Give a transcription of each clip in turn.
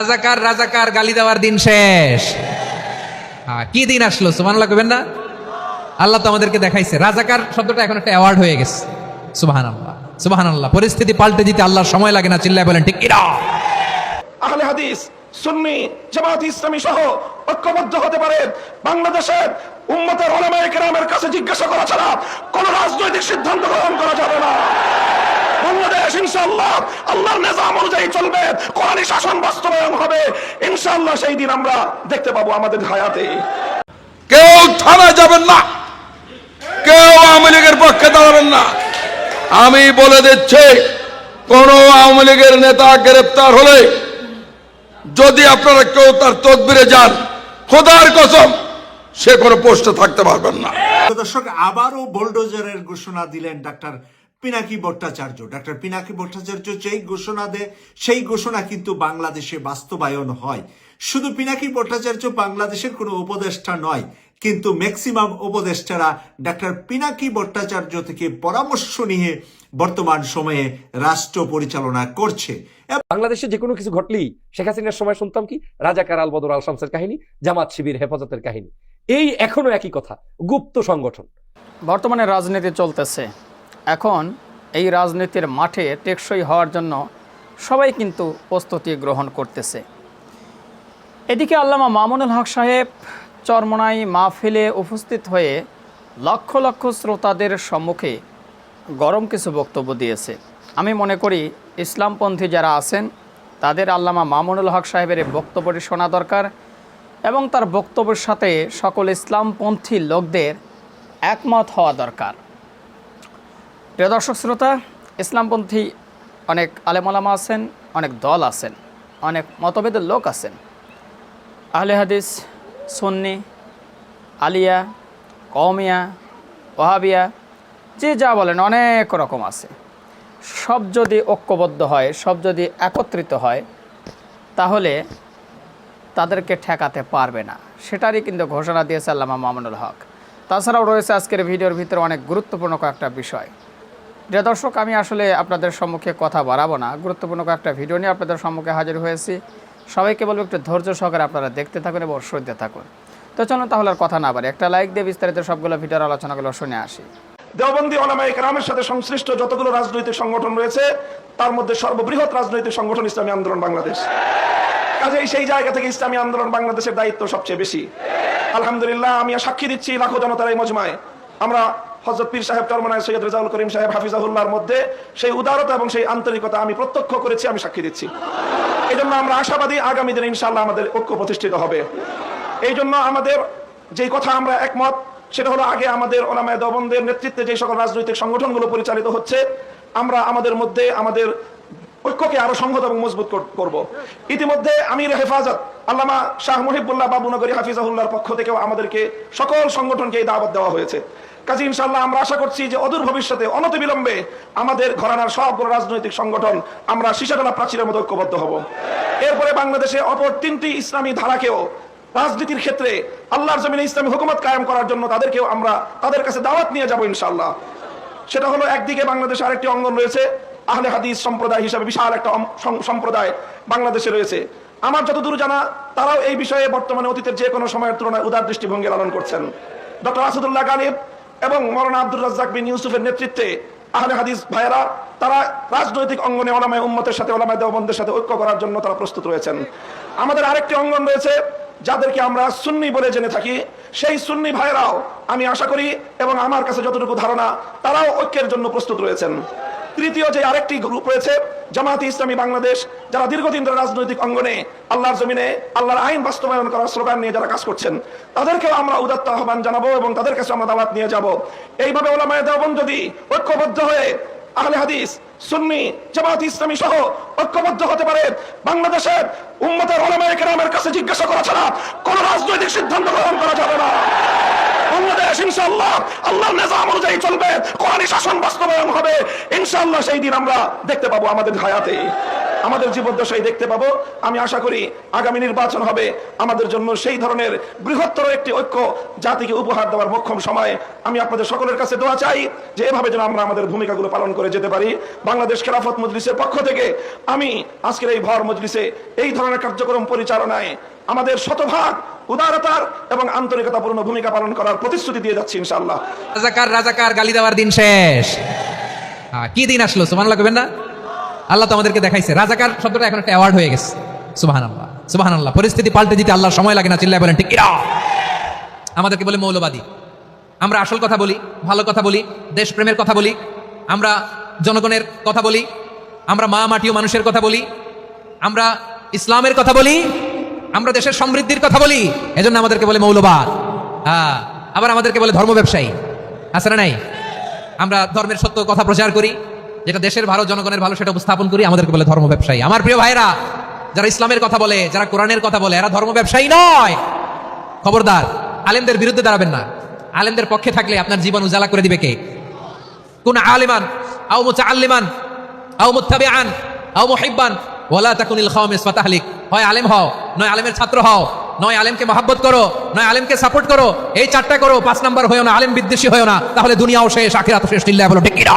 রাজাকার রাজাকার গালি দেওয়ার দিন শেষ। হ্যাঁ, কি দিন আসলো সুবহানাল্লাহ কবেন না? আল্লাহ তো আমাদেরকে দেখাইছে। রাজাকার শব্দটা এখন একটা অ্যাওয়ার্ড হয়ে গেছে। সুবাহান আল্লাহ সুবাহান আল্লাহ পরিস্থিতি পাল্টে দিতে আল্লাহর সময় লাগে না চিল্লায় বলেন ঠিক কিনা? আহলে হাদিস সুন্নি জামাত ইসলামী সহ ঐক্যবদ্ধ হতে পারে। বাংলাদেশের উম্মতের ওলামায়ে কেরামের কাছে জিজ্ঞাসা করা ছাড়া কোন রাজনৈতিক সিদ্ধান্ত গ্রহণ করা যাবে না। বাংলাদেশ ইনশাআল্লাহ আল্লাহর নিজাম অনুযায়ী চলবে কোরআনী শাসন বাস্তবায়ন হবে। ইনশাআল্লাহ সেই দিন আমরা দেখতে পাবো আমাদের হায়াতে। কেউ থানায় যাবেন না কেউ আওয়ামী লীগের পক্ষে দাঁড়াবেন না। আমি বলে দিচ্ছি কোন আওয়ামী লীগের নেতা গ্রেপ্তার হলে যদি আপনারা কেউ তার তদবিরে যান খোদার কসম সে কোনো পোস্টে থাকতে পারবেন না। দর্শক আবারও বোলডোজারের ঘোষণা দিলেন ডাক্তার পিনাকি ভট্টাচার্য। ডাক্তার পিনাকি ভট্টাচার্য যেই ঘোষণা দেয় সেই ঘোষণা কিন্তু বাংলাদেশে বাস্তবায়ন হয়। শুধু পিনাকি ভট্টাচার্য বাংলাদেশের কোনো উপদেষ্টা নয় কিন্তু ম্যাক্সিমাম উপদেষ্টারা ডাক্তার পিনাকি ভট্টাচার্য থেকে পরামর্শ নিয়ে বর্তমান সময়ে রাষ্ট্র পরিচালনা করছে। বাংলাদেশে যে কোনো কিছু ঘটলেই শেখ হাসিনার সময় শুনতাম কি? রাজাকার আল বদর আল শামসের কাহিনী জামাত শিবির হেফাজতের কাহিনী। এই এখনও একই কথা গুপ্ত সংগঠন। বর্তমানে রাজনীতি চলতেছে। এখন এই রাজনীতির মাঠে টেকসই হওয়ার জন্য সবাই কিন্তু প্রস্তুতি গ্রহণ করতেছে। এদিকে আল্লামা মামুনুল হক সাহেব চরমনাই মাহফিলে উপস্থিত হয়ে লক্ষ লক্ষ শ্রোতাদের সম্মুখে গরম কিছু বক্তব্য দিয়েছে। আমি মনে করি ইসলামপন্থী যারা আছেন, তাদের আল্লামা মামুনুল হক সাহেবের বক্তব্যটি শোনা দরকার এবং তার বক্তব্যের সাথে সকল ইসলামপন্থী লোকদের একমত হওয়া দরকার। প্রিয় দর্শক শ্রোতা, ইসলামপন্থী অনেক আলেমলামা আছেন, অনেক দল আছেন, অনেক মতভেদের লোক আছেন। আহলে হাদিস, সুন্নি, আলিয়া, কওমিয়া, ওহাবিয়া, যে যা বলেন অনেক রকম আছে। সব যদি ঐক্যবদ্ধ হয়, সব যদি একত্রিত হয়, তাহলে তাদেরকে ঠেকাতে পারবে না। সেটারই কিন্তু ঘোষণা দিয়েছে আল্লামা মামুনুল হক। তাছাড়াও রয়েছে আজকের ভিডিওর ভিতরে অনেক গুরুত্বপূর্ণ কয়েকটা বিষয়। প্রিয় দর্শক, আমি আসলে আপনাদের সম্মুখে কথা বাড়াবো না। গুরুত্বপূর্ণ কয়েকটা ভিডিও নিয়ে আপনাদের সম্মুখে হাজির হয়েছি। সবাইকে বলব একটু ধৈর্য সহকারে আপনারা দেখতে থাকুন এবং শুনতে থাকুন। তো চলুন তাহলে আর কথা না বাড়ি। একটা লাইক দিয়ে বিস্তারিত সবগুলো ভিডিওর আলোচনাগুলো শুনে আসি। দেওবন্দি ওলামায়ে কেরামের সাথে সংশ্লিষ্ট যতগুলো রাজনৈতিক সংগঠন রয়েছে, তার মধ্যে সর্ববৃহৎ রাজনৈতিক সংগঠন ইসলামী আন্দোলন বাংলাদেশ। কাজেই সেই জায়গা থেকে ইসলামী আন্দোলন বাংলাদেশের দায়িত্ব সবচেয়ে বেশি। আলহামদুলিল্লাহ, আমি সাক্ষী দিচ্ছি লাখো জনতার এই মজমায়। আমরা হজরত সাহেব চরমনায় সৈয়দ রেজাউল করিম সাহেব মধ্যে সেই উদারতা এবং সেই আন্তরিকতা আমি প্রত্যক্ষ করেছি, আমি সাক্ষী দিচ্ছি। এই জন্য আমরা আশাবাদী আগামী দিনে ইনশাল্লাহ আমাদের ঐক্য প্রতিষ্ঠিত হবে। এই জন্য আমাদের যেই কথা আমরা একমত, সেটা হলো আগে আমাদের দবনদের নেতৃত্বে যে সকল রাজনৈতিক সংগঠনগুলো পরিচালিত হচ্ছে, আমরা আমাদের মধ্যে আমাদের ঐক্যকে আরও সংহত এবং মজবুত কর- করব। ইতিমধ্যে আমির হেফাজত আল্লামা শাহ মুহিবুল্লাহ বাবুনগরী হাফিজাহুল্লাহর পক্ষ থেকেও আমাদেরকে সকল সংগঠনকে এই দাওয়াত দেওয়া হয়েছে। কাজী ইনশাল্লাহ আমরা আশা করছি যে অদূর ভবিষ্যতে অনতিবিলম্বে আমাদের ঘরানার সবগুলো রাজনৈতিক সংগঠন আমরা শিশাডালা প্রাচীরের মতো ঐক্যবদ্ধ হব। এরপরে বাংলাদেশে অপর তিনটি ইসলামী ধারাকেও রাজনীতির ক্ষেত্রে আল্লাহর জমিনে ইসলামী হুকুমত কায়েম করার জন্য তাদেরকেও আমরা তাদের কাছে দাওয়াত নিয়ে যাব ইনশাল্লাহ সেটা হলো একদিকে বাংলাদেশে আরেকটি অঙ্গন রয়েছে, আহলে হাদিস সম্প্রদায় হিসাবে বিশাল একটা সম্প্রদায় বাংলাদেশে রয়েছে। আমার যতদূর জানা, তারাও এই বিষয়ে বর্তমানে অতীতের যে কোনো সময়ের তুলনায় উদার দৃষ্টিভঙ্গি লালন করছেন। ডক্টর আসাদুল্লাহ গালিব এবং মরান আব্দুর রাজ্জাক বিন ইউসুফের নেতৃত্বে আহলে হাদিস ভাইয়েরা, তারা রাজনৈতিক অঙ্গনে ওলামায় উম্মতের সাথে, ওলামায় দেওবন্দের সাথে ঐক্য করার জন্য তারা প্রস্তুত রয়েছেন। আমাদের আরেকটি অঙ্গন রয়েছে, যাদেরকে আমরা সুন্নি বলে জেনে থাকি। সেই সুন্নি ভাইরাও আমি আশা করি এবং আমার কাছে যতটুকু ধারণা, তারাও ঐক্যের জন্য প্রস্তুত রয়েছেন। তৃতীয় যে আরেকটি গ্রুপ রয়েছে জামাতি ইসলামী বাংলাদেশ, যারা দীর্ঘদিন ধরে রাজনৈতিক অঙ্গনে আল্লাহর জমিনে, আল্লাহর আইন বাস্তবায়ন করার স্লোগান নিয়ে যারা কাজ করছেন তাদেরকেও আমরা উদাত্ত আহ্বান জানাব এবং তাদের কাছে আমরা দাওয়াত নিয়ে যাব। এইভাবে ওলামায় দেওবন যদি ঐক্যবদ্ধ হয়ে আহলে হাদিস, সুন্নি জামাত ইসলামী সহ ঐক্যবদ্ধ হতে পারে, বাংলাদেশের উম্মতের ওলামায়ে কেরামের কাছে জিজ্ঞাসা করা ছাড়া কোন রাজনৈতিক সিদ্ধান্ত গ্রহণ করা যাবে না। বাংলাদেশ ইনশাল্লাহ আল্লাহ নেজাম অনুযায়ী চলবে। শাসন হবে। ইনশাআল্লাহ সেই দিন আমরা দেখতে পাবো আমাদের হায়াতে। আমাদের জীবদ্দশায় দেখতে পাবো। আমি আশা করি আগামী নির্বাচন হবে আমাদের জন্য সেই ধরনের বৃহত্তর একটি ঐক্য জাতিকে উপহার দেওয়ার মোক্ষম সময়। আমি আপনাদের সকলের কাছে দোয়া চাই যে এভাবে যেন আমরা আমাদের ভূমিকাগুলো পালন করে যেতে পারি। বাংলাদেশ খেলাফত মজলিসের পক্ষ থেকে আমি আজকের এই ভর মজলিসে এই ধরনের কার্যক্রম পরিচালনায় আমাদের শতভাগ উদারতার এবং আন্তরিকতাপূর্ণ ভূমিকা পালন করার প্রতিশ্রুতি দিয়ে যাচ্ছি ইনশাআল্লাহ। রাজাকার রাজাকার গালি দেওয়ার দিন শেষ। হ্যাঁ, কি দিন আসলো? সুমান লাগবেন না? আল্লাহ তো আমাদেরকে দেখাইছে। রাজাকার শব্দটা এখন একটা অ্যাওয়ার্ড হয়ে গেছে। সুবাহান আল্লাহ সুবাহান আল্লাহ পরিস্থিতি পাল্টে দিতে আল্লাহ সময় লাগে না, চিল্লায় বলেন, ঠিক আমাদেরকে বলে মৌলবাদী। আমরা আসল কথা বলি, ভালো কথা বলি, দেশপ্রেমের কথা বলি, আমরা জনগণের কথা বলি, আমরা মা মাটিও মানুষের কথা বলি, আমরা ইসলামের কথা বলি, আমরা দেশের সমৃদ্ধির কথা বলি, এজন্য আমাদেরকে বলে মৌলবাদ। হ্যাঁ আবার আমাদেরকে বলে ধর্ম ব্যবসায়ী। আছে না নাই? আমরা ধর্মের সত্য কথা প্রচার করি যেটা দেশের ভালো, জনগণের ভালো, সেটা উপস্থাপন করি, আমাদেরকে বলে ধর্ম ব্যবসায়ী। আমার প্রিয় ভাইরা যারা ইসলামের কথা বলে, যারা কোরআনের কথা বলে, এরা ধর্ম ব্যবসায়ী নয়। খবরদার, আলেমদের বিরুদ্ধে দাঁড়াবেন না। আলেমদের পক্ষে থাকলে আপনার জীবন উজালা করে দিবে কে? কোন আলিমান? আও খাওয়ামিস ফাতাহলিক হয় আলেম নয় আলেমের ছাত্র হও। নয় আলেমকে করো, নয় আলেমকে সাপোর্ট করো। এই চারটা করো, পাঁচ নাম্বার হয়েও না, আলেম বিদ্বেষী হয়েও না। তাহলে দুনিয়াও শেষ আখিরাত শেষ বলো ঠিক কিনা?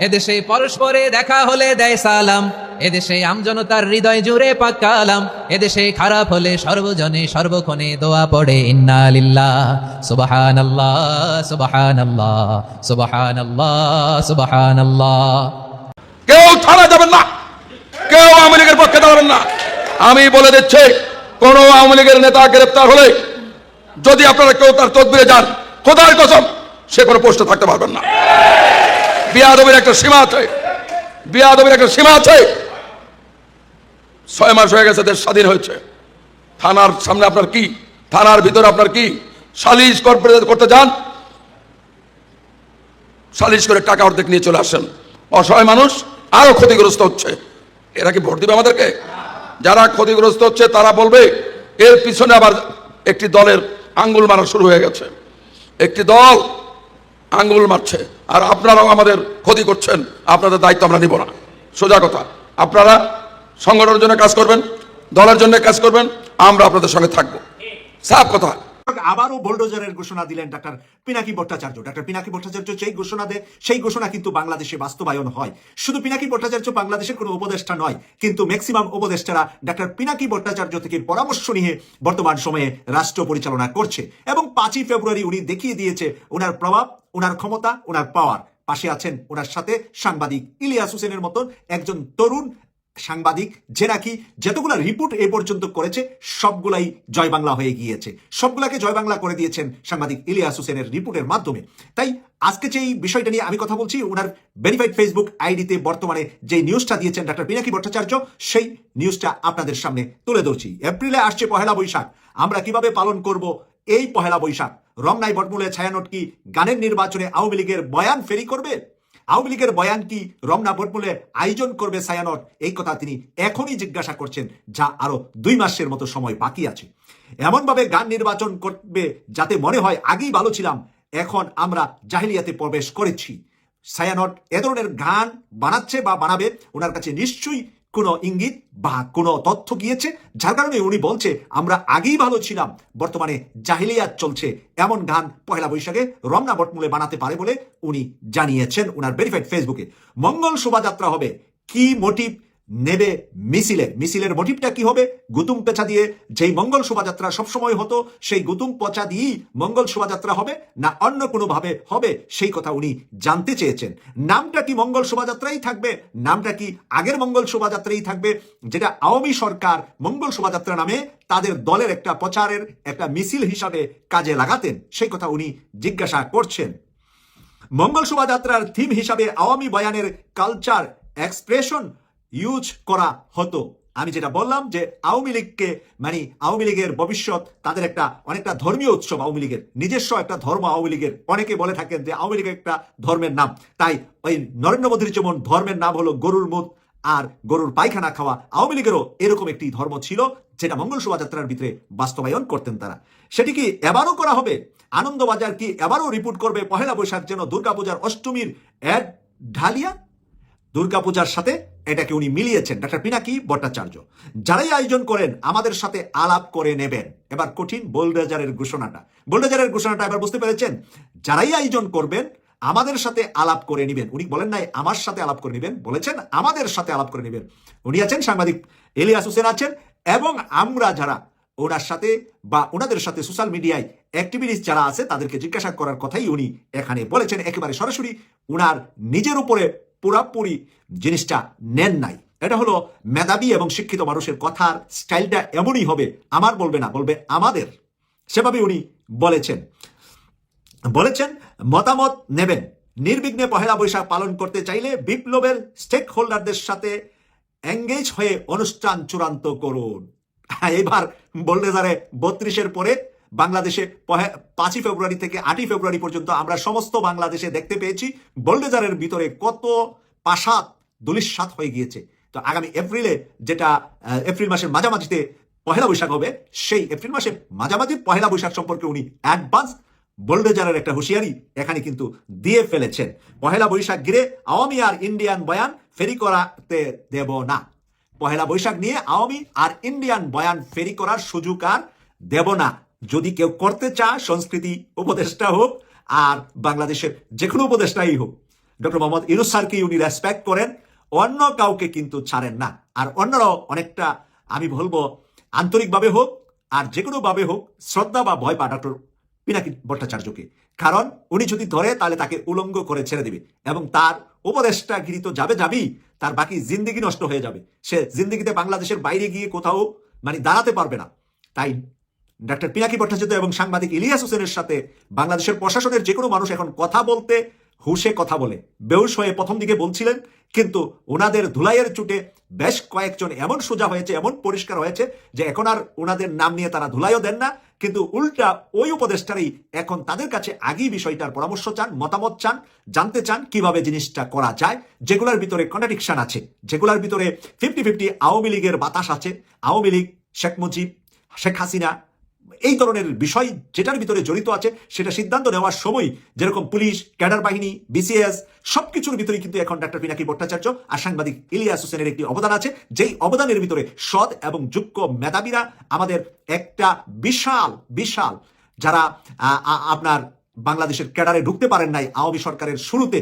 এদেশে পরস্পরে দেখা হলে দেয় সালাম। এদেশে আমজনতার হৃদয় জুড়ে পাকালাম এদেশে খারাপ হলে সর্বজনে সর্বক্ষণে দোয়া পড়ে, ইন্না লিল্লাহ, সুবহানাল্লাহ সুবহানাল্লাহ সুবহানাল্লাহ সুবহানাল্লাহ। কেউ থানা যাবেন না। কেউ আওয়ামী লীগের পক্ষে দাঁড়াবেন না। আমি বলে দিচ্ছি, কোন আওয়ামী লীগের নেতা গ্রেপ্তার হলে যদি আপনারা কেউ তার তদবিরে যান, খোদার কসম, সে কোনো পোস্টে থাকতে পারবেন না। বিয়াদবের একটা সীমা আছে। বিয়াদবের একটা সীমা আছে। ছয় মাস হয়ে গেছে, দেশ স্বাধীন হয়েছে। থানার সামনে আপনার কি? থানার ভিতরে আপনার কি? সালিশ করতে- যান। সালিশ করে টাকা অর্ধেক নিয়ে চলে আসেন। অসহায় মানুষ আরও ক্ষতিগ্রস্ত হচ্ছে। এরা কি ভোট দিবে আমাদেরকে? যারা ক্ষতিগ্রস্ত হচ্ছে, তারা বলবে, এর পিছনে আবার একটি দলের আঙ্গুল মারা শুরু হয়ে গেছে। একটি দল আঙ্গুল মারছে, আর আপনারাও আমাদের ক্ষতি করছেন, আপনাদের দায়িত্ব আমরা নিব না। সোজা কথা, আপনারা সংগঠনের জন্য কাজ করবেন, দলের জন্য কাজ করবেন, আমরা আপনাদের সঙ্গে থাকব। সাফ কথা আবারও বোল্ডোজারের ঘোষণা দিলেন ডাক্তার পিনাকি ভট্টাচার্য। ডাক্তার পিনাকি ভট্টাচার্য যেই ঘোষণা দেয় সেই ঘোষণা কিন্তু বাংলাদেশে বাস্তবায়ন হয়। শুধু পিনাকি ভট্টাচার্য বাংলাদেশের কোনো উপদেষ্টা নয়, কিন্তু ম্যাক্সিমাম উপদেষ্টারা ডাক্তার পিনাকি ভট্টাচার্য থেকে পরামর্শ নিয়ে বর্তমান সময়ে রাষ্ট্র পরিচালনা করছে এবং পাঁচই ফেব্রুয়ারি উনি দেখিয়ে দিয়েছে ওনার প্রভাব, ওনার ক্ষমতা, ওনার পাওয়ার পাশে আছেন ওনার সাথে সাংবাদিক ইলিয়াস হোসেনের মতন একজন তরুণ সাংবাদিক, যে নাকি যতগুলা রিপোর্ট এ পর্যন্ত করেছে, সবগুলাই জয় বাংলা হয়ে গিয়েছে। সবগুলাকে জয় বাংলা করে দিয়েছেন সাংবাদিক ইলিয়াস হোসেনের রিপোর্টের মাধ্যমে। তাই আজকে যে বিষয়টা নিয়ে আমি কথা বলছি, ওনার ভেরিফাইড ফেসবুক আইডিতে বর্তমানে যে নিউজটা দিয়েছেন ডাক্তার পিনাকি ভট্টাচার্য, সেই নিউজটা আপনাদের সামনে তুলে ধরছি। এপ্রিলে আসছে পহেলা বৈশাখ। আমরা কীভাবে পালন করব এই পহেলা বৈশাখ? রমনাই বটমূলে ছায়ানট কি গানের নির্বাচনে আওয়ামী লীগের বয়ান ফেরি করবে? আওয়ামী লীগের বয়ান কি রমনা বটমূলে আয়োজন করবে সায়ানট এই কথা তিনি এখনই জিজ্ঞাসা করছেন, যা আরও দুই মাসের মতো সময় বাকি আছে। এমনভাবে গান নির্বাচন করবে যাতে মনে হয় আগেই ভালো ছিলাম, এখন আমরা জাহিলিয়াতে প্রবেশ করেছি। সায়ানট এ ধরনের গান বানাচ্ছে বা বানাবে, ওনার কাছে নিশ্চয়ই কোনো ইঙ্গিত বা কোনো তথ্য গিয়েছে? যার কারণে উনি বলছে, আমরা আগেই ভালো ছিলাম। বর্তমানে জাহিলিয়াত চলছে। এমন গান পহেলা বৈশাখে রমনা বটমূলে বানাতে পারে বলে উনি জানিয়েছেন ওনার ভেরিফাইড ফেসবুকে মঙ্গল শোভাযাত্রা হবে। কি মোটিভ নেবে মিছিলে। মিছিলের মোটিভটা কি হবে? গুতুম পেঁচা দিয়ে যেই মঙ্গল শোভাযাত্রা সবসময় হতো, সেই গুতুম পচা দিয়েই মঙ্গল শোভাযাত্রা হবে, না অন্য কোনোভাবে হবে, সেই কথা উনি জানতে চেয়েছেন। নামটা কি মঙ্গল শোভাযাত্রাই থাকবে? নামটা কি আগের মঙ্গল শোভাযাত্রাই থাকবে? যেটা আওয়ামী সরকার মঙ্গল শোভাযাত্রা নামে তাদের দলের একটা প্রচারের, একটা মিছিল হিসাবে কাজে লাগাতেন, সেই কথা উনি জিজ্ঞাসা করছেন। মঙ্গল শোভাযাত্রার থিম হিসাবে আওয়ামী বয়ানের কালচার এক্সপ্রেশন ইউজ করা হতো। আমি যেটা বললাম যে আওয়ামী লীগকে মানে আওয়ামী লীগের ভবিষ্যৎ তাদের একটা অনেকটা ধর্মীয় উৎসব আওয়ামী লীগের, নিজস্ব একটা ধর্ম আওয়ামী লীগের। অনেকে বলে থাকেন যে আওয়ামী লীগের একটা ধর্মের নাম। তাই ওই নরেন্দ্র মোদীর যেমন ধর্মের নাম হলো গরুর মুখ আর গরুর পায়খানা খাওয়া, আওয়ামী লীগেরও এরকম একটি ধর্ম ছিল যেটা মঙ্গল শোভাযাত্রার ভিতরে বাস্তবায়ন করতেন তারা। সেটি কি এবারও করা হবে? আনন্দবাজার কি এবারও রিপোর্ট করবে পহেলা বৈশাখ যেন দুর্গাপূজার অষ্টমীর এক ঢালিয়া? দুর্গাপূজার সাথে এটাকে উনি মিলিয়েছেন। ডাক্তার পিনাকি ভট্টাচার্য। যারাই আয়োজন করেন, আমাদের সাথে আলাপ করে নেবেন। এবার কঠিন বোলডেজারের ঘোষণাটা। বোলডেজারের ঘোষণাটা এবার বুঝতে পেরেছেন? যারাই আয়োজন করবেন, আমাদের সাথে আলাপ করে নেবেন। উনি বলেন নাই, আমার সাথে আলাপ করে নেবেন। বলেছেন, আমাদের সাথে আলাপ করে নেবেন। উনি আছেন সাংবাদিক এলিয়াস হোসেন আছেন এবং আমরা যারা ওনার সাথে বা ওনাদের সাথে সোশ্যাল মিডিয়ায় অ্যাক্টিভিটিস যারা আছে, তাদেরকে জিজ্ঞাসা করার কথাই উনি এখানে বলেছেন। একেবারে সরাসরি উনার নিজের উপরে পুরাপুরি জিনিসটা নেন নাই। এটা হলো মেধাবী এবং শিক্ষিত মানুষের কথার স্টাইলটা এমনই হবে, আমার বলবে না, বলবে আমাদের। সেভাবে উনি বলেছেন। বলেছেন, মতামত নেবেন। নির্বিঘ্নে পহেলা বৈশাখ পালন করতে চাইলে বিপ্লবের স্টেক হোল্ডারদের সাথে এঙ্গেজ হয়ে অনুষ্ঠান চূড়ান্ত করুন। এবার বললে যারে বত্রিশের পরে বাংলাদেশে পাঁচই ফেব্রুয়ারি থেকে আটই ফেব্রুয়ারি পর্যন্ত আমরা সমস্ত বাংলাদেশে দেখতে পেয়েছি। বোল্ডেজারের ভিতরে কত পাশাত দুলিশাত হয়ে গিয়েছে। তো আগামী এপ্রিলে যেটা এপ্রিল মাসের মাঝামাঝিতে পহেলা বৈশাখ হবে, সেই এপ্রিল মাসের মাঝামাঝি পহেলা বৈশাখ সম্পর্কে উনি অ্যাডভান্স বোল্ডেজারের একটা হুঁশিয়ারি এখানে কিন্তু দিয়ে ফেলেছেন। পহেলা বৈশাখ ঘিরে আওয়ামী আর ইন্ডিয়ান বয়ান ফেরি করাতে দেব না। পহেলা বৈশাখ নিয়ে আওয়ামী আর ইন্ডিয়ান বয়ান ফেরি করার সুযোগ আর দেব না। যদি কেউ করতে চায়, সংস্কৃতি উপদেষ্টা হোক আর বাংলাদেশের যে কোনো উপদেষ্টাই হোক, ডক্টর মোহাম্মদ ইউনুস স্যারকে উনি রেসপেক্ট করেন, অন্য কাউকে কিন্তু ছাড়েন না। আর অন্যরাও অনেকটা, আমি বলব, আন্তরিকভাবে হোক আর যে কোনোভাবে হোক, শ্রদ্ধা বা ভয় পা ডক্টর পিনাকি ভট্টাচার্যকে। কারণ উনি যদি ধরে, তাহলে তাকে উলঙ্গ করে ছেড়ে দেবে এবং তার উপদেষ্টা গৃহীত যাবে যাবেই, তার বাকি জিন্দিগি নষ্ট হয়ে যাবে। সে জিন্দিগিতে বাংলাদেশের বাইরে গিয়ে কোথাও মানে দাঁড়াতে পারবে না। তাই ডাক্তার পিনাকি ভট্টাচার্য এবং সাংবাদিক ইলিয়াস হোসেনের সাথে বাংলাদেশের প্রশাসনের যে কোনো মানুষ এখন কথা বলতে, হুশে কথা বলে। বেউস হয়ে প্রথম দিকে বলছিলেন, কিন্তু ওনাদের ধুলাইয়ের চুটে বেশ কয়েকজন এমন সোজা হয়েছে, এমন পরিষ্কার হয়েছে যে এখন আর ওনাদের নাম নিয়ে তারা ধুলাইও দেন না। কিন্তু উল্টা ওই উপদেষ্টারই এখন তাদের কাছে আগেই বিষয়টার পরামর্শ চান, মতামত চান, জানতে চান কীভাবে জিনিসটা করা যায়। যেগুলোর ভিতরে কন্ট্রাডিকশন আছে, যেগুলোর ভিতরে ফিফটি ফিফটি আওয়ামী লীগের বাতাস আছে। আওয়ামী লীগ, শেখ মুজিব, শেখ হাসিনা এই ধরনের বিষয় যেটার ভিতরে জড়িত আছে, সেটা সিদ্ধান্ত নেওয়ার সময় যেরকম পুলিশ, ক্যাডার বাহিনী বিসিএস সবকিছুর ভিতরে কিন্তু এখন ডাক্তার পিনাকি ভট্টাচার্য আর সাংবাদিক ইলিয়াস হোসেনের একটি অবদান আছে, যেই অবদানের ভিতরে সৎ এবং যোগ্য মেধাবীরা আমাদের একটা বিশাল বিশাল যারা আপনার বাংলাদেশের ক্যাডারে ঢুকতে পারেন নাই আওয়ামী সরকারের শুরুতে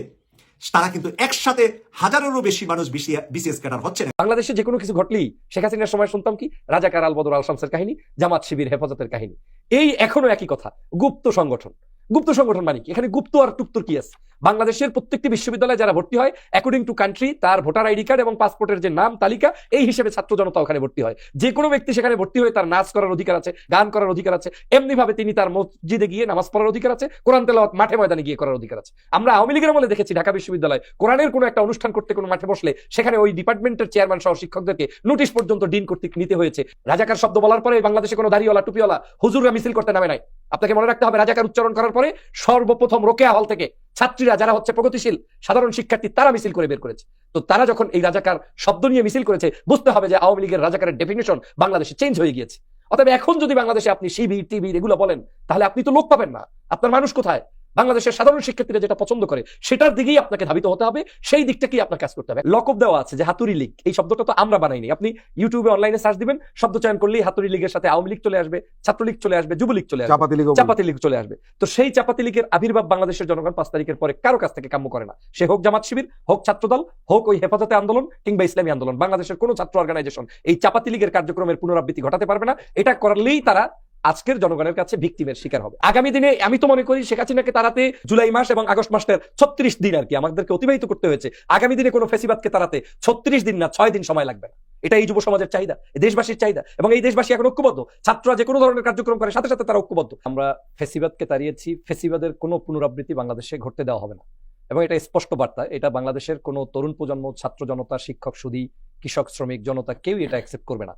তারা কিন্তু একসাথে হাজারেরও বেশি মানুষ বিসিএস ক্যাডার হচ্ছে বাংলাদেশে যে কোনো কিছু ঘটলেই শেখ হাসিনার সময় শুনতাম কি? রাজাকার আল বদর আল শামসের কাহিনী, জামাত শিবির হেফাজতের কাহিনী। এই এখনও একই কথা, গুপ্ত সংগঠন। গুপ্ত সংগঠন মানে কি? এখানে গুপ্ত আর টুপ্তর কি আছে? বাংলাদেশের প্রত্যেকটি বিশ্ববিদ্যালয়ে যারা ভর্তি হয় অ্যাকর্ডিং টু কান্ট্রি তার ভোটার আইডি কার্ড এবং পাসপোর্টের যে নাম, তালিকা, এই হিসেবে ছাত্র জনতা ওখানে ভর্তি হয়। যে কোনো ব্যক্তি সেখানে ভর্তি হয়ে তার নাচ করার অধিকার আছে, গান করার অধিকার আছে এমনি ভাবে তিনি তার মসজিদে গিয়ে নামাজ পড়ার অধিকার আছে, কোরআন তেলাওয়াত মাঠে ময়দানে গিয়ে করার অধিকার আছে। আমরা আওয়ামী লীগের আমলে দেখেছি ঢাকা বিশ্ববিদ্যালয়, কোরআনের কোনো একটা অনুষ্ঠান করতে কোনো মাঠে বসলে, সেখানে ওই ডিপার্টমেন্টের চেয়ারম্যান সহ শিক্ষকদেরকে নোটিশ পর্যন্ত ডিন কর্তৃক নিতে হয়েছে। রাজাকার শব্দ বলার পরে বাংলাদেশে কোনো দাড়িওয়ালা, টুপিওয়ালা হুজুররা মিছিল করতে নামে নাই। আপনাকে মনে রাখতে হবে, রাজাকার উচ্চারণ করার পরে সর্বপ্রথম রোকেয়া হল থেকে ছাত্রীরা যারা হচ্ছে প্রগতিশীল, সাধারণ শিক্ষার্থী, তারা মিছিল করে বের করেছে। তো তারা যখন এই রাজাকার শব্দ নিয়ে মিছিল করেছে, বুঝতে হবে যে আওয়ামী লীগের রাজাকারের ডেফিনেশন বাংলাদেশে চেঞ্জ হয়ে গিয়েছে। অতএব এখন যদি বাংলাদেশে আপনি শিবির টিভি এগুলো বলেন, তাহলে আপনি তো লোক পাবেন না। আপনার মানুষ কোথায়? বাংলাদেশের সাধারণ শিক্ষার্থীরা যেটা পছন্দ করে সেটার দিকেই আপনাকে ধাবিত হতে হবে সেই দিকটাকেই আপনার কাজ করতে হবে। লকব দেওয়া আছে যে হাতুরি লীগ এই শব্দটা তো আমরা বানাইনি। আপনি ইউটিউবে অনলাইনে সার্চ দিবেন শব্দ চয়ন করলেই হাতুরি লীগের সাথে আওয়ামী লীগ চলে আসবে ছাত্রলীগ চলে আসবে যুবলীগ চলে আসবে চাপাতি লীগ চাপাতি লীগ চলে আসবে। তো সেই চাপাতি লীগের আবির্ভাব বাংলাদেশের জনগণ পাঁচ তারিখের পরে কারও কাছ থেকে কাম্য করে না। সে হোক জামাত শিবির হোক ছাত্রদল হোক ওই হেফাজতে আন্দোলন কিংবা ইসলামী আন্দোলন। বাংলাদেশের কোনো ছাত্র অর্গানাইজেশন এই চাপাতি লীগের কার্যক্রমের পুনরাবৃত্তি ঘটাতে পারবে না। এটা করলেই তারা আজকের জনগণের কাছে ভিক্টিমের শিকার হবে। আগামী দিনে আমি তো মনে করি শেখ হাসিনাকে তাড়াতে জুলাই মাস এবং আগস্ট মাসের ছত্রিশ দিন আর কি আমাদেরকে অতিবাহিত করতে হয়েছে। আগামী দিনে কোনো ফেসিবাদকে তাড়াতে ছত্রিশ দিন না, ছয় দিন সময় লাগবে না। এটা এই যুব সমাজের চাহিদা দেশবাসীর চাহিদা এবং এই দেশবাসী এখন ঐক্যবদ্ধ। ছাত্ররা যে কোনো ধরনের কার্যক্রম করে, সাথে সাথে তারা ঐক্যবদ্ধ। আমরা ফেসিবাদকে তাড়িয়েছি, ফেসিবাদের কোনো পুনরাবৃত্তি বাংলাদেশে ঘটতে দেওয়া হবে না। এবং এটা স্পষ্ট বার্তা, এটা বাংলাদেশের কোনো তরুণ প্রজন্ম, ছাত্র জনতা, শিক্ষক, সুদী, কৃষক, শ্রমিক, জনতা কেউই এটা অ্যাকসেপ্ট করবে না।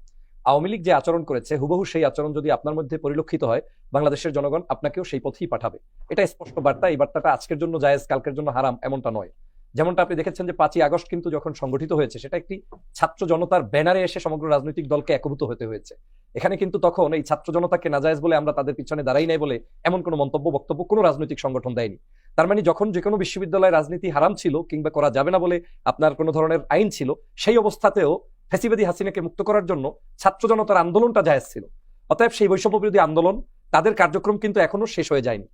আওয়ামী লীগ যে আচরণ করেছে, হুবহু সেই আচরণ যদি আপনার মধ্যে পরিলক্ষিত হয়, বাংলাদেশের জনগণ আপনাকেও সেই পথেই পাঠাবে। এটা স্পষ্ট বার্তা, এই বার্তাটা আজকের জন্য জায়েজ, কালকের জন্য হারাম, এমনটা নয়। যেমনটা আপনি দেখেছেন যে পাঁচই আগস্ট কিন্তু যখন সংগঠিত হয়েছে, সেটা একটি ছাত্র জনতার ব্যানারে এসে সমগ্র রাজনৈতিক দলকে একভূত হতে হয়েছে। এখানে কিন্তু তখন এই ছাত্র জনতাকে নাজায়েজ বলে আমরা তাদের পিছনে দাঁড়াই নাই বলে এমন কোনো মন্তব্য, বক্তব্য কোনো রাজনৈতিক সংগঠন দেয়নি। তার মানে যখন যে কোনো বিশ্ববিদ্যালয়ে রাজনীতি হারাম ছিল কিংবা করা যাবে না বলে আপনার কোনো ধরনের আইন ছিল, সেই অবস্থাতেও ফেসিবাদী হাসিনাকে মুক্ত করার জন্য ছাত্র জনতার আন্দোলনটা জায়েজ ছিল। অতএব সেই বৈষম্য বিরোধী আন্দোলন, তাদের কার্যক্রম কিন্তু এখনও শেষ হয়ে যায়নি।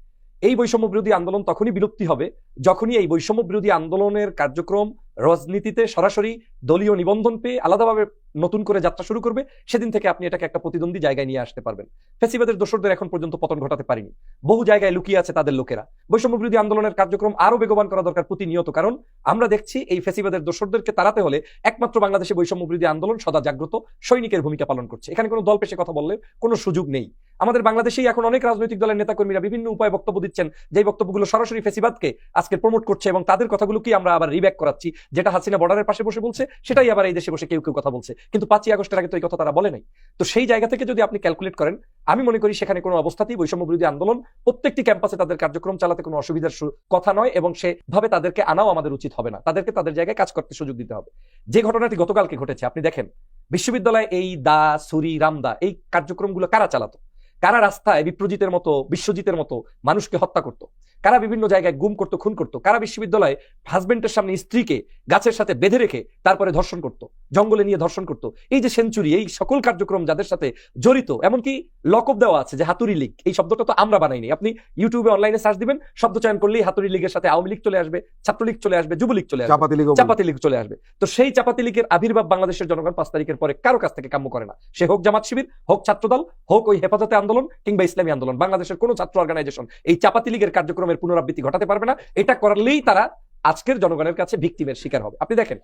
এই বৈষম্য বিরোধী আন্দোলন তখনই বিলুপ্তি হবে যখনই এই বৈষম্য বিরোধী আন্দোলনের কার্যক্রম, রাজনীতিতে সরাসরি দলীয় নিবন্ধন পেয়ে আলাদাভাবে নতুন করে যাত্রা শুরু করবে, সেদিন থেকে আপনি এটাকে একটা প্রতিদ্বন্দ্বী জায়গায় নিয়ে আসতে পারবেন। ফেসিবাদের দোষরদের এখন পর্যন্ত পতন ঘটাতে পারিনি। বহু জায়গায় লুকিয়ে আছে তাদের লোকেরা। বৈষম্য বিরোধী আন্দোলনের কার্যক্রম আরও বেগবান করা দরকার প্রতিনিয়ত, কারণ আমরা দেখছি এই ফেসিবাদের দোসরদেরকে তাড়াতে হলে একমাত্র বাংলাদেশে বৈষম্য বিরোধী আন্দোলন সদা জাগ্রত, সৈনিকের ভূমিকা পালন করছে। এখানে কোনো দল পেশে কথা বললে কোনো সুযোগ নেই। আমাদের বাংলাদেশেই এখন অনেক রাজনৈতিক দলের নেতাকর্মীরা বিভিন্ন উপায়ে বক্তব্য দিচ্ছেন যে বক্তব্যগুলো সরাসরি ফেসিবাদকে আজকে প্রমোট করছে এবং তাদের কথাগুলোকে আমরা আবার রিব্যাক করাচ্ছি, যেটা হাসিনা বর্ডারের পাশে বসে বলছে, সেটাই আবার এই দেশে বসে কেউ কেউ কথা বলছে। কিন্তু পাঁচই আগস্টের আগে তো এই কথা তারা বলে নাই। তো সেই জায়গা থেকে যদি আপনি ক্যালকুলেট করেন, আমি মনে করি সেখানে কোনো অবস্থাতেই বৈষম্য বিরোধী আন্দোলন প্রত্যেকটি ক্যাম্পাসে তাদের কার্যক্রম চালাতে কোনো অসুবিধার কথা নয় এবং সেভাবে তাদেরকে আনাও আমাদের উচিত হবে না। তাদেরকে তাদের জায়গায় কাজ করতে সুযোগ দিতে হবে। যে ঘটনাটি গতকালকে ঘটেছে, আপনি দেখেন, বিশ্ববিদ্যালয়ে এই দা, সুরি, রামদা এই কার্যক্রমগুলো কারা চালাতো? কারা রাস্তায় বিপ্রজিতের মতো, বিশ্বজিতের মতো মানুষকে হত্যা করত? কারা বিভিন্ন জায়গায় গুম করতো খুন করতো কারা বিশ্ববিদ্যালয়ে হাজবেন্ডের সামনে স্ত্রীকে গাছের সাথে বেঁধে রেখে তারপরে ধর্ষণ করত জঙ্গলে নিয়ে ধর্ষণ করত এই যে সেঞ্চুরি এই সকল কার্যক্রম যাদের সাথে জড়িত এমনকি লকব দেওয়া আছে যে হাতুরি লীগ এই শব্দটা তো আমরা বানাইনি। আপনি ইউটিউবে অনলাইনে সার্চ দিবেন শব্দ চয়ন করলেই হাতুরি লীগের সাথে আওয়ামী লীগ চলে আসবে ছাত্রলীগ চলে আসবে যুবলীগ চলে আসবে চাপাতি লীগ চলে আসবে। তো সেই চাপাতি লীগের আবির্ভাব বাংলাদেশের জনগণ পাঁচ তারিখের পরে কারও কাছ থেকে কাম্য করে না। সে হোক জামাত শিবির হোক ছাত্রদল হোক ওই হেফাজতে আন্দোলন কিংবা ইসলামী আন্দোলন বাংলাদেশের কোনো ছাত্র অর্গানাইজেশন এই চাপাতি লীগের কার্যক্রমের পুনরাবৃত্তি ঘটাতে পারবে না, এটা করলেই তারা আজকের জনগণের কাছে ভিক্টিমের শিকার হবে। আপনি দেখেন,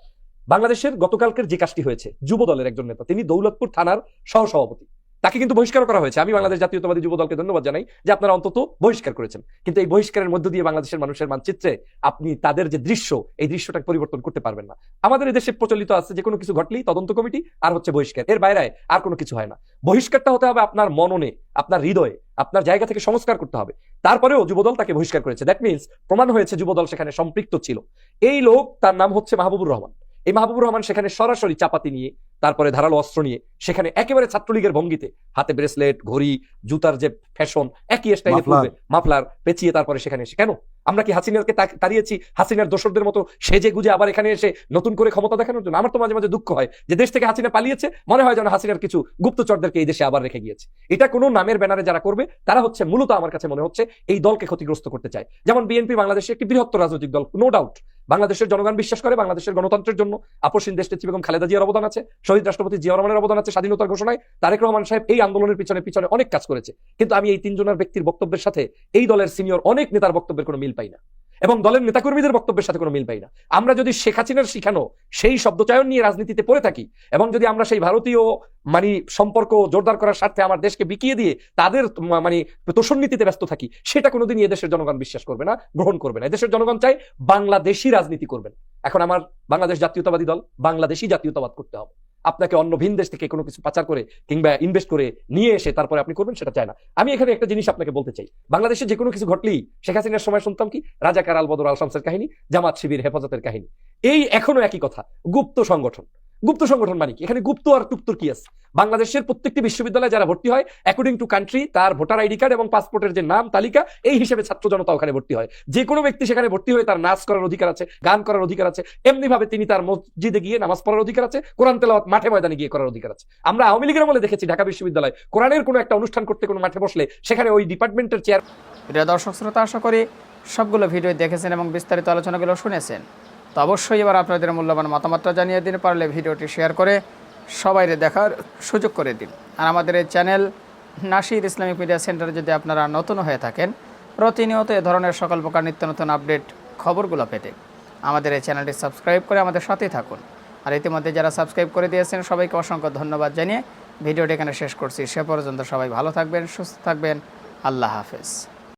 বাংলাদেশের গতকালকের যে কাজটি হয়েছে যুব দলের একজন নেতা, তিনি দৌলতপুর থানার সহসভাপতি। তাকে কিন্তু বহিষ্কার করা হয়েছে। আমি বাংলাদেশ জাতীয়তাবাদী যুব দলকে ধন্যবাদ জানাই যে আপনারা অন্তত বহিষ্কার করেছেন। কিন্তু এই বহিষ্কারের মধ্য দিয়ে বাংলাদেশের মানুষের মানচিত্রে আপনি তাদের যে দৃশ্য, এই দৃশ্যটাকে পরিবর্তন করতে পারবেন না। আমাদের দেশে প্রচলিত আছে যে কোনো কিছু ঘটলেই তদন্ত কমিটি আর হচ্ছে বহিষ্কার। এর বাইরে আর কোনো কিছু হয় না। বহিষ্কারটা হতে হবে আপনার মননে, আপনার হৃদয়ে, আপনার জায়গা থেকে সংস্কার করতে হবে। তারপরেও যুবদল তাকে বহিষ্কার করেছে। দ্যাট মিনস প্রমাণ হয়েছে যুবদল সেখানে সম্পৃক্ত ছিল। এই লোক, তার নাম হচ্ছে মাহবুবুর রহমান। এই মাহবুবুর রহমান সেখানে সরাসরি চাপাতি নিয়ে তারপরে ধারালো অস্ত্র নিয়ে সেখানে একেবারে ছাত্রলীগের ভঙ্গিতে হাতে ব্রেসলেট ঘড়ি জুতার যে ফ্যাশন একই স্টাইলে। পূর্বে। মাফলার পেঁচিয়ে তারপরে সেখানে এসে। কেন? আমরা কি হাসিনাকে তাড়িয়েছি? হাসিনার দোসরদের মতো সেজে গুজে আবার এখানে এসে নতুন করে ক্ষমতা দেখানোর জন্য? আমার তো মাঝে মাঝে দুঃখ হয় যে দেশ থেকে হাসিনা পালিয়েছে মনে হয় যেন হাসিনার কিছু গুপ্তচরদেরকে এই দেশে আবার রেখে গিয়েছে। এটা কোনো নামের ব্যানারে যারা করবে তারা হচ্ছে মূলত আমার কাছে মনে হচ্ছে এই দলকে ক্ষতিগ্রস্ত করতে চায়। যেমন বিএনপি বাংলাদেশে একটি বৃহত্তর রাজনৈতিক দল নো ডাউট বাংলাদেশের জনগণ বিশ্বাস করে বাংলাদেশের গণতন্ত্রের জন্য। আপসীন দেশ নেত্রী বেগম খালেদা জিয়ার অবদান আছে। শহীদ রাষ্ট্রপতি জিয়া রহমানের অবদান আছে স্বাধীনতার ঘোষণায়। তারেক রহমান সাহেব এই আন্দোলনের পিছনে পিছনে অনেক কাজ করেছে। কিন্তু আমি এই তিনজনের ব্যক্তির বক্তব্যের সাথে এই দলের সিনিয়র অনেক নেতার বক্তব্যের কোনো মিল পাই না। এবং দলের নেতাকর্মীদের বক্তব্যের সাথে কোনো মিল পাই না। আমরা যদি শেখ হাসিনার শিখানো সেই শব্দচয়ন নিয়ে রাজনীতিতে পড়ে থাকি এবং যদি আমরা সেই ভারতীয় মানে সম্পর্ক জোরদার করার স্বার্থে আমার দেশকে বিকিয়ে দিয়ে তাদের মানে তোষণ নীতিতে ব্যস্ত থাকি, সেটা কোনোদিনই এদেশের জনগণ বিশ্বাস করবে না, গ্রহণ করবে না। এদেশের জনগণ চাই বাংলাদেশি রাজনীতি করবেন। এখন আমার বাংলাদেশ জাতীয়তাবাদী দল, বাংলাদেশি জাতীয়তাবাদ করতে হবে। আপনাকে অন্য ভিন দেশ থেকে কোনো কিছু পাচার করে কিংবা ইনভেস্ট করে নিয়ে এসে তারপরে আপনি করবেন, সেটা চায় না। আমি এখানে একটা জিনিস আপনাকে বলতে চাই। বাংলাদেশে যে কোনো কিছু ঘটলেই শেখ হাসিনার সময় শুনতাম কি? রাজাকার আলবদর আল শামসের কাহিনী, জামাত শিবির হেফাজতের কাহিনী। এই এখনও একই কথা। গুপ্ত সংগঠন। গুপ্ত সংগঠন মানে কি? এখানে গুপ্ত আর টুপ্তর কি আছে? বাংলাদেশের প্রত্যেকটি বিশ্ববিদ্যালয়ে যারা ভর্তি হয় অ্যাকর্ডিং টু কান্ট্রি তার ভোটার আইডি কার্ড এবং পাসপোর্টের যে নাম, তালিকা, এই হিসেবে ছাত্র জনতা ওখানে ভর্তি হয়। যে কোনো ব্যক্তি সেখানে ভর্তি হয়ে তার নাচ করার অধিকার আছে, গান করার অধিকার আছে এমনি ভাবে তিনি তার মসজিদে গিয়ে নামাজ পড়ার অধিকার আছে, কোরআন তেলাওয়াত মাঠে ময়দানে গিয়ে করার অধিকার আছে। আমরা আওয়ামী লীগের আমলে দেখেছি ঢাকা বিশ্ববিদ্যালয়, কোরআনের কোনো একটা অনুষ্ঠান করতে কোনো মাঠে বসলে সেখানে ওই ডিপার্টমেন্টের চেয়ার প্রিয় দর্শক, শ্রোতা, আশা করি সবগুলো ভিডিও দেখেছেন এবং বিস্তারিত আলোচনাগুলো শুনেছেন। তো অবশ্যই এবার আপনাদের মূল্যবান মতামতটা জানিয়ে দিন, পারলে ভিডিওটি শেয়ার করে সবাইরে দেখার সুযোগ করে দিন। আর আমাদের এই চ্যানেল নাসির ইসলামিক মিডিয়া সেন্টারে যদি আপনারা নতুন হয়ে থাকেন, প্রতিনিয়ত এ ধরনের সকল প্রকার নিত্য নতুন আপডেট খবরগুলো পেতে আমাদের এই চ্যানেলটি সাবস্ক্রাইব করে আমাদের সাথেই থাকুন। আর ইতিমধ্যে যারা সাবস্ক্রাইব করে দিয়েছেন, সবাইকে অসংখ্য ধন্যবাদ জানিয়ে ভিডিওটি এখানে শেষ করছি। সে পর্যন্ত সবাই ভালো থাকবেন, সুস্থ থাকবেন। আল্লাহ হাফেজ।